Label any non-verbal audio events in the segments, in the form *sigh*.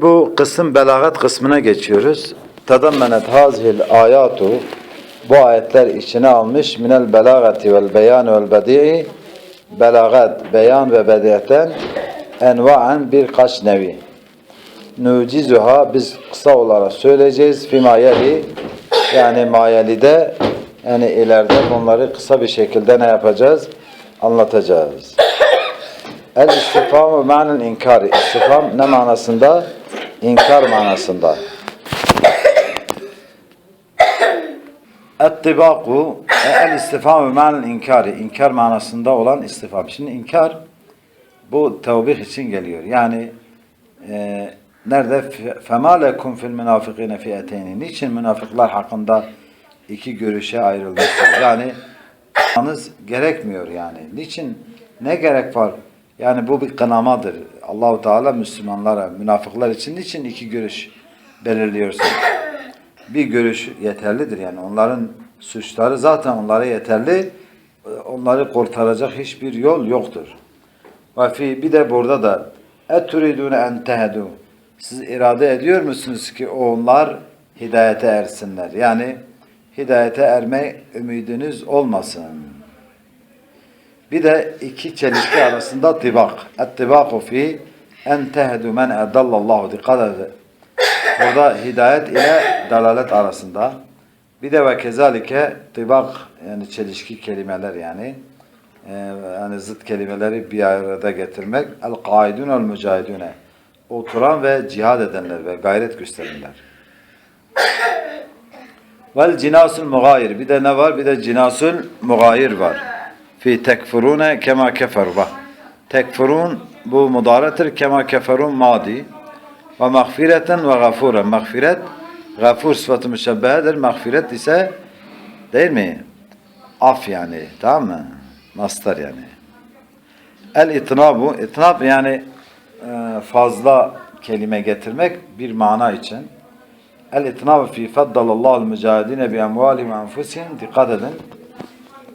Bu kısım belagat kısmına geçiyoruz. Tadammenet hazihil ayatu bu ayetler içine almış minel belagati vel beyan vel bedi'i belagat, beyan ve bediaten enva'en birkaç nevi. Nucizuha biz kısa olarak söyleyeceğiz. Fimayeli yani mayelide yani ileride bunları kısa bir şekilde ne yapacağız? Anlatacağız. El istifam ve ma'nel inkari. İstifam ne manasında? İnkar manasında. Ettibaku el istifam ve ma'nel inkari. İnkar manasında olan istifam. Şimdi inkar bu tevbih için geliyor. Yani e, nerede? فَمَا لَكُمْ فِي الْمُنَافِقِينَ فِيَتَيْنِ Niçin münafıklar hakkında iki görüşe ayrılmışsınız? Yani anız gerekmiyor yani. Niçin? Ne gerek var? Yani bu bir kınamadır. Allahu Teala Müslümanlara, münafıklar için niçin iki görüş belirliyorsun? *coughs* Bir görüş yeterlidir yani. Onların suçları zaten onlara yeterli. Onları kurtaracak hiçbir yol yoktur. Ve fi bir de burada da eturidune en tehedu. Siz irade ediyor musunuz ki onlar hidayete ersinler? Yani hidayete erme ümidiniz olmasın. Bir de iki çelişki arasında tibak. Et-tibaku fi en tehedu men edallallahu. Dikkat edin. Burada hidayet ile dalalet arasında. Bir de ve kezalike tibak yani çelişki kelimeler yani e, yani zıt kelimeleri bir arada getirmek. El kaidun el mücahidune. Oturan ve cihad edenler ve gayret gösterenler. Vel cinasul mugayir. Bir de ne var? Bir de cinasul mugayir var. Fi tekfurune kema keferu. Bak. Tekfurun bu mudaretir. Kema keferun madi. Ve mağfireten ve gafuren. Mağfiret gafur sıfatı müşebbehedir. Mağfiret ise değil mi? Af yani. Tamam mı? Mastar yani. El itnabu. İtnab yani e, fazla kelime getirmek bir mana için. El itnab fi faddalallahu mücahidine bi emvalihim enfusihim. Dikkat edin.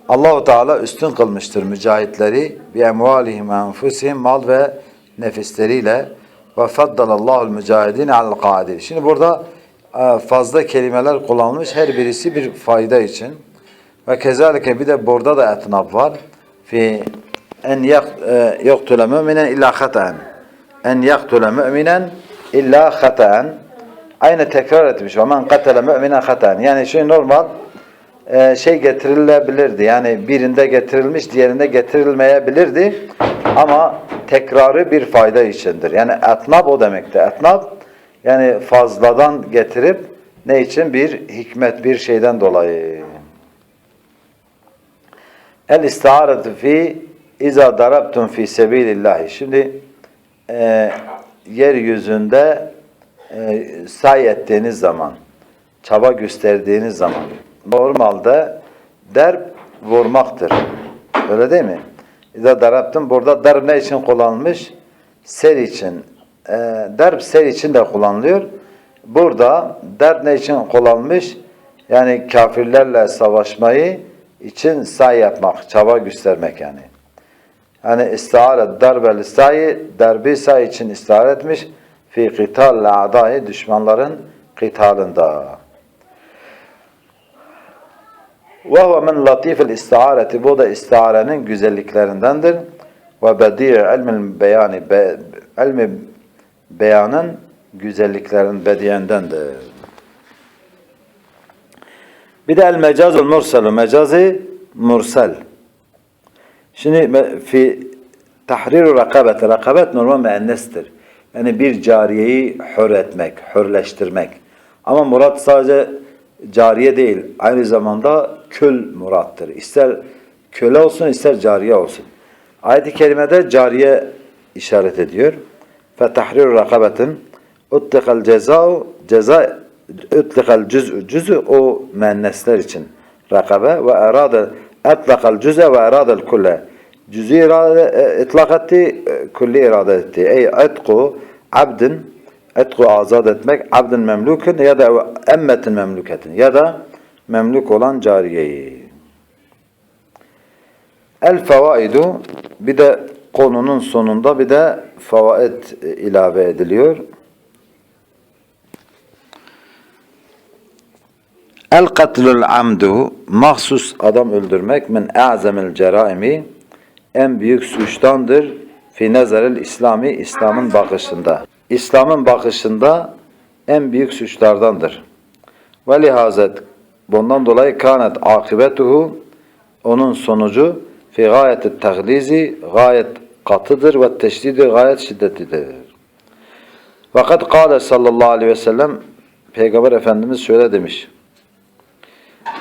Allahu Teala üstün kılmıştır mücahitleri bi emvalihim enfusihim mal ve nefisleriyle ve faddalallahu mücahidine al qadir. Şimdi burada e, fazla kelimeler kullanılmış her birisi bir fayda için. Ve kezalike bir de burada da etnab var. Fi en yaktule müminen illa hataen. En yaktule müminen illa hataen. Aynı tekrar etmiş. Ve men katele müminen hataen. Yani şey normal e, şey getirilebilirdi. Yani birinde getirilmiş, diğerinde getirilmeyebilirdi. Ama tekrarı bir fayda içindir. Yani etnab o demekti. Etnab yani fazladan getirip ne için? Bir hikmet, bir şeyden dolayı. El istiaretu fi iza darabtum fi sebilillahi. Şimdi e, yeryüzünde e, say ettiğiniz zaman, çaba gösterdiğiniz zaman normalde derb vurmaktır. Öyle değil mi? İza darabtum burada darb ne için kullanılmış? Ser için. E, derb ser için de kullanılıyor. Burada derb ne için kullanılmış? Yani kafirlerle savaşmayı için say yapmak, çaba göstermek yani. Yani istihare darbel sayı, derbi say için istihare etmiş. Fi qital a'dai düşmanların qitalında. Huve min latifil istihareti bu da istiharenin güzelliklerindendir. Bedi' ilmil beyani be, ilmi beyanın güzelliklerin bediyendendir. Bir de el mecazul murselu. Mecazi mursel. Şimdi fi tahriru rakabet. Rakabet normal müennestir. Yani bir cariyeyi hür etmek, hürleştirmek. Ama murat sadece cariye değil. Aynı zamanda kül murattır. İster köle olsun ister cariye olsun. Ayet-i kerimede cariye işaret ediyor. Fetahriru rakabetin uttikal ceza'u ceza ütlikal cüz'ü cüz'ü o müennesler için rakabe ve erade etlakal cüz'e ve eradel kulle cüz'i irade itlak etti kulli irade etti ey etku abdin etku azat etmek abdin memlukin ya da emmetin memluketin ya da memluk olan cariyeyi. El fevaidu bir de konunun sonunda bir de fevaid e, ilave ediliyor. El katlul amdu mahsus adam öldürmek min e'zemil ceraimi en büyük suçtandır fi nezarel İslami İslam'ın bakışında. İslam'ın bakışında en büyük suçlardandır. Ve lihazet bundan dolayı kanet akibetuhu onun sonucu fi gayet taglizi gayet katıdır ve teşdidi gayet şiddetlidir. Fakat kâle sallallahu aleyhi ve sellem Peygamber Efendimiz şöyle demiş.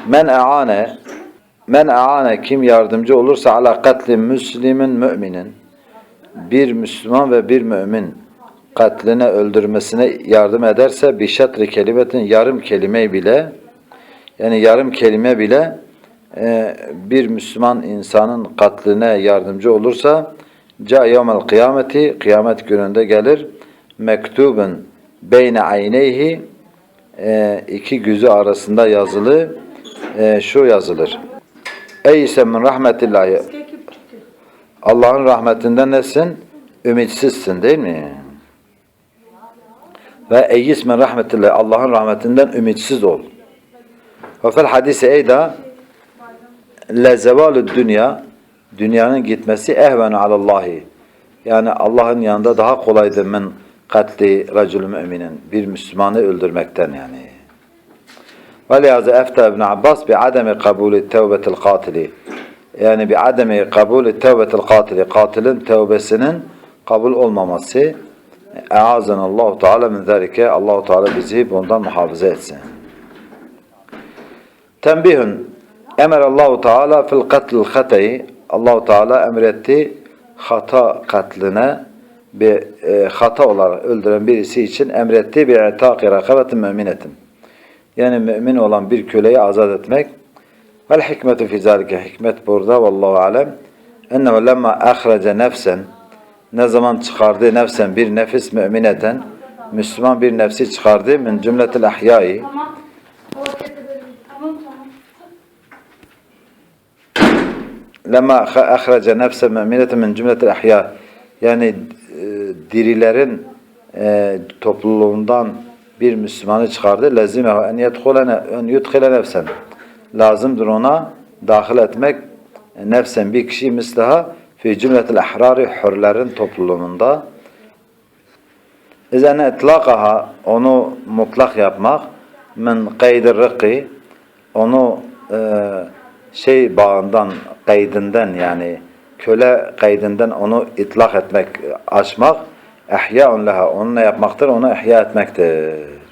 Men e'ane men e'ane kim yardımcı olursa ala katli müslimin müminin bir Müslüman ve bir mümin katline öldürmesine yardım ederse bir şatri kelimetin yarım kelime bile yani yarım kelime bile e, bir Müslüman insanın katline yardımcı olursa ca yevmel kıyameti kıyamet gününde gelir mektubun beyne ayneyhi e, iki gözü arasında yazılı e, şu yazılır. Eyse min rahmetillahi Allah'ın rahmetinden nesin? Ümitsizsin değil mi? Ve eyyis min rahmetillahi Allah'ın rahmetinden ümitsiz ol. Ve fel hadisi eyda le zevalü dünya dünyanın gitmesi ehvenu alallahi yani Allah'ın yanında daha kolaydır min katli racül müminin bir Müslümanı öldürmekten yani. Efta İbn Abbas bi ademi kabulü tevbetil katili yani bi ademi kabulü tevbetil katili katilin tevbesinin kabul olmaması eazan Allahu Teala min zalike Allahu Teala bizi bundan muhafaza etsin. Tembihun Emer Allahu Teala fil katlil hatayı Allahu Teala emretti hata katline bir e, hata olarak öldüren birisi için emretti bir etaki rakabetin müminetin. Yani mümin olan bir köleyi azat etmek. Vel hikmetu fi zalike hikmet burada vallahu alem. Ennehu lemma ahrece nefsen ne zaman çıkardı nefsen bir nefis mümineten Müslüman bir nefsi çıkardı min cümletil ahyai. Lema ahrece nefse müminete min cümletil ahya yani e, dirilerin e, topluluğundan bir Müslümanı çıkardı. Lazime en yedhulene en yudhile nefsen. Lazımdır ona dahil etmek e, nefsen bir kişi mislaha fi cümletil ahrari hürlerin topluluğunda. İzen etlakaha onu mutlak yapmak min kaydır rıkı onu e, şey bağından kaydinden yani köle kaydinden onu itlak etmek açmak ihya leha onunla yapmaktır onu ihya etmektir.